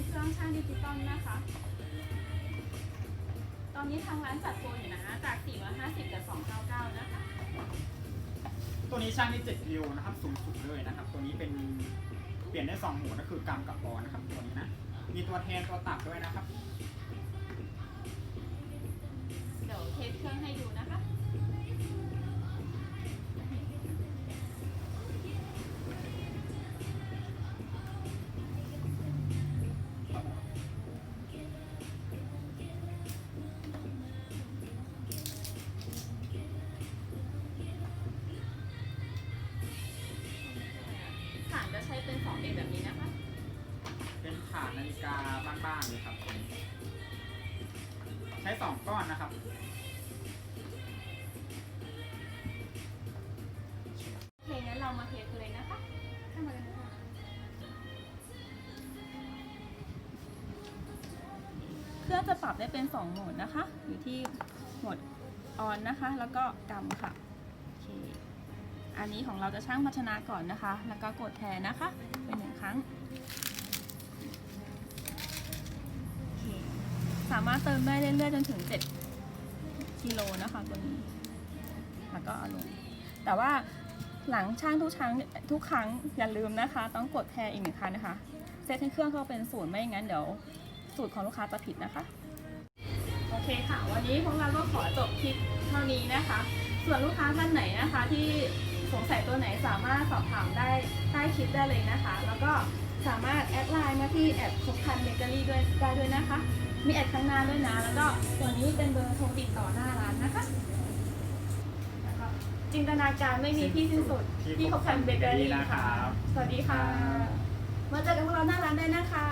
เป็นเครื่องช่างดิจิตอลนะคะ ตอนนี้ทางร้านจัดโปรอยู่นะจาก 450เหลือ299 นะคะ ตัวนี้ช่างได้7กิโลนะครับสูงสุดเลยนะครับ ตัวนี้เป็นเปลี่ยนได้2โหมดก็คือกรัมกับปอนด์นะครับตัวนี้นะ มีตัวแทนตัวตัดด้วยนะครับ เดี๋ยวเทสเครื่องให้ดูนะ คะฐานจะใช้เป็น2เอแบบนี้นะคะ เป็นฐานนาฬิกาบ้านๆเลยครับ ใช้สองก้อนนะครับ โอเคงั้นเรามาเทสกันเลยนะคะเข้ามาเลยนะคะเครื่องจะปรับได้เป็น 2 โหมดนะคะ อยู่ที่โหมดออนนะคะ แล้วก็กำค่ะโอเค อันนี้ของเราจะช่างพัชนาก่อนนะคะ แล้วก็กดแทนนะคะเป็นหนึ่งครั้ง สามารถเติมได้เรื่อยๆจนถึง 7กิโลนะคะตัวนี้ แล้วก็เอาลง แต่ว่าหลังช่างทุกครั้งทุกครั้งอย่าลืมนะคะ ต้องกดแพรอีกหนึ่งครั้งนะคะเซตให้เครื่องเขาเป็นศูนย์ไม่งั้นเดี๋ยวสูตรของลูกค้าจะผิดนะคะ โอเคค่ะ วันนี้พวกเราก็ขอจบคลิปเท่านี้นะคะ ส่วนลูกค้าท่านไหนนะคะที่ สงสัยตัวไหนสามารถสอบถามได้ใต้คลิปได้เลยนะคะ แล้วก็สามารถแอดไลน์มาที่แอดคบคันเบเกอรี่ด้วยได้ด้วยนะคะ มีแอดข้างหน้าด้วยนะ แล้วก็ตัวนี้เป็นเบอร์โทรติดต่อหน้าร้านนะคะแล้วก็จินตนาการไม่มีที่สิ้นสุดที่คบคันเบเกอรี่ค่ะสวัสดีค่ะ มาเจอกันพวกเราหน้าร้านได้นะคะ